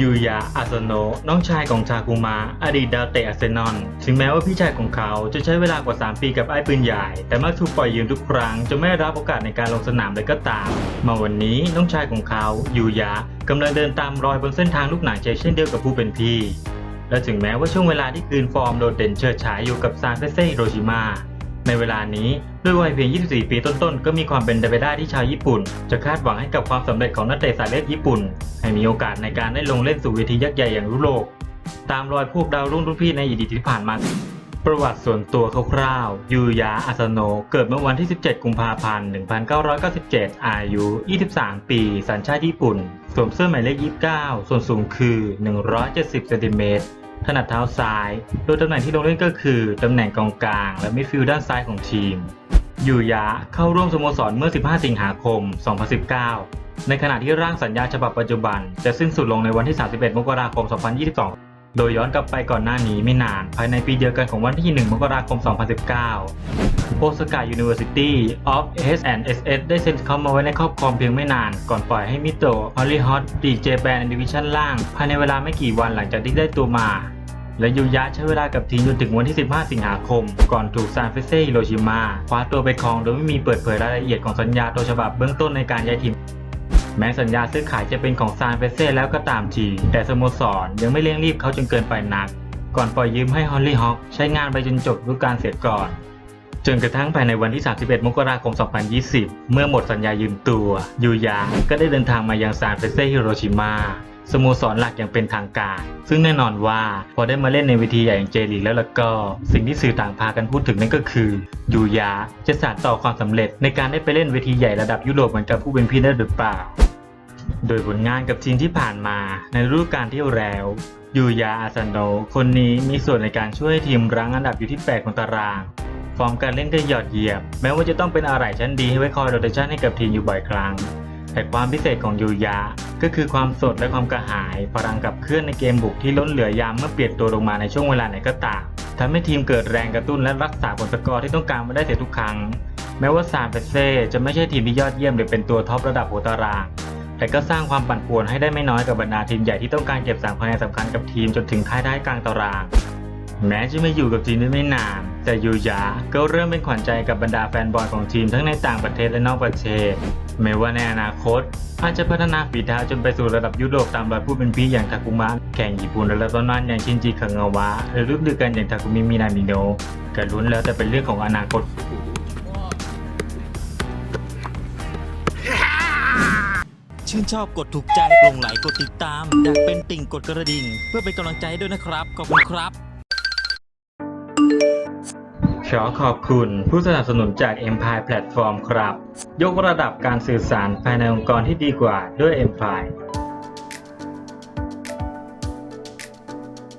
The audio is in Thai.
ยูยาอาสโนะน้องชายของชาคุมะอดีตดาวเตะอาร์เซนอลถึงแม้ว่าพี่ชายของเขาจะใช้เวลากว่า 3 ปีกับไอ้ปืนใหญ่ แต่มักถูกปล่อยยืมทุกครั้งจนไม่รับโอกาสในการลงสนามเลยก็ตาม มาวันนี้น้องชายของเขายูยะกำลังเดินตามรอยบนเส้นทางลูกหนังใจเช่นเดียวกับผู้เป็นพี่ และถึงแม้ว่าช่วงเวลาที่คืนฟอร์มโดดเด่นเฉิดฉายอยู่กับซานเฟเซ่โรชิมา ในเวลานี้ด้วยวัยเพียง 24 ปีต้นๆ ก็มีความเป็นไปได้ที่ชาวญี่ปุ่น จะคาดหวังให้กับความสำเร็จของนักเตะสายเลือดญี่ปุ่น ให้มีโอกาสในการได้ลงเล่นสู่เวทียักษ์ใหญ่อย่างยุโรปตามรอยพวกดาวรุ่งรุ่นพี่ในอดีตที่ผ่านมา ประวัติส่วนตัวคร่าวๆ ยูยะอาสโนะเกิดเมื่อวันที่ 17 กุมภาพันธ์ 1997 อายุ 23 ปี สัญชาติญี่ปุ่น สวมเสื้อหมายเลข 29 ส่วนสูงคือ 170 เซนติเมตร นัดเท้าซ้าย โดยตำแหน่งที่ลงเล่นก็คือตำแหน่งกองกลาง และมิดฟิลด์ด้านซ้ายของทีม ยูยะเข้าร่วมสโมสรเมื่อ 15 สิงหาคม 2019 ในขณะที่ร่างสัญญาฉบับปัจจุบัน จะสิ้นสุดลงในวันที่ 31 มกราคม 2022โดยย้อนกลับไปก่อนหน้านี้ไม่นาน ภายในปีเดียวกันของวันที่ 1 มกราคม 2019โอซาก้า University of S&SS ได้เซ็นเข้ามาไว้ในครอบครองเพียงไม่นาน ก่อนปล่อยให้มิโตะฮอลลี่ฮอตดีเจแบนดิวิชั่นล่าง ภายในเวลาไม่กี่วันหลังจากที่ได้ตัวมา และยูยะใช้เวลากับทีมจนถึงวันที่ 15 สิงหาคม ก่อนถูกซานเฟเซ่ฮิโรชิมาคว้าตัวไปครองโดยไม่มีเปิดเผยรายละเอียดของสัญญาตัวฉบับเบื้องต้นในการย้ายทีมแม้สัญญาซื้อขายจะเป็นของซานเฟเซ่แล้วก็ตามที แต่สโมสรยังไม่เร่งรีบเขาจนเกินไปนัก ก่อนปล่อยยืมให้ฮอลลี่ฮอคใช้งานไปจนจบฤดูกาลเสียก่อน จนกระทั่งภายในวันที่ 31 มกราคม 2020 เมื่อหมดสัญญายืมตัว ยูยะก็ได้เดินทางมายังซานเฟเซ่ฮิโรชิมา สโมสรหลักอย่างเป็นทางการ ซึ่งแน่นอนว่าพอได้มาเล่นในเวทีใหญ่อย่างเจลีกแล้วแล่ะก็ สิ่งที่สื่อต่างพากันพูดถึงนั่นก็คือยูยะจะสานต่อความสำเร็จ ในการได้ไปเล่นเวทีใหญ่ระดับยุโรปเหมือนกับผู้เป็นพี่ได้หรือเปล่า โดยผลงานกับทีมที่ผ่านมาในฤดูกาลที่แล้วยูยาอาซันโนะคนนี้มีส่วนในการช่วยทีมรั้งอันดับอยู่ที่8ของตารางฟอร์มการเล่นก็ยอดเยี่ยมแม้ว่าจะต้องเป็นอะไรชั้นดีให้ไว้คอยโรเตชันให้กับทีมอยู่บ่อยครั้ง แต่ความพิเศษของยูยะก็คือความสดและความกระหายพลังกับเคลื่อนในเกมบุกที่ล้นเหลือยามเมื่อเปลี่ยนตัวลงมาในช่วงเวลาไหนก็ตามทำให้ทีมเกิดแรงกระตุ้นและรักษาผลสกอร์ที่ต้องการมาได้เสียทุกครั้ง แม้ว่าซานเฟเซ่จะไม่ใช่ทีมที่ยอดเยี่ยมหรือเป็นตัวท็อประดับหัวตาราง แต่ก็สร้างความปั่นป่วนให้ได้ไม่น้อยกับบรรดาทีมใหญ่ที่ต้องการเก็บสามคะแนนสำคัญกับทีมจนถึงท้ายได้กลางตาราง แม้จะไม่อยู่กับทีมได้ไม่นาน แต่ยูยะก็เริ่มเป็นขวัญใจกับบรรดาแฟนบอลของทีมทั้งในต่างประเทศและนอกประเทศ แม้ว่าในอนาคต อาจจะพัฒนาฝีเท้าจนไปสู่ระดับยุโรปตามรอยผู้เป็นพี่อย่างทาคุมะแข่งญี่ปุ่นและตอนนั้นอย่างชินจิคังาวะหรือฤดูกาลอย่างทาคุมิมินามิโนะก็ลุ้นแล้วแต่เป็นเรื่องของอนาคตชื่นชอบกดถูกใจลงไหลกดติดตามอยากเป็นติ่งกดกระดิ่ง เพื่อเป็นกำลังใจด้วยนะครับ ขอบคุณครับ ขอขอบคุณผู้สนับสนุนจาก Empire Platform ครับ ยกระดับการสื่อสารภายในองค์กรที่ดีกว่าด้วย Empire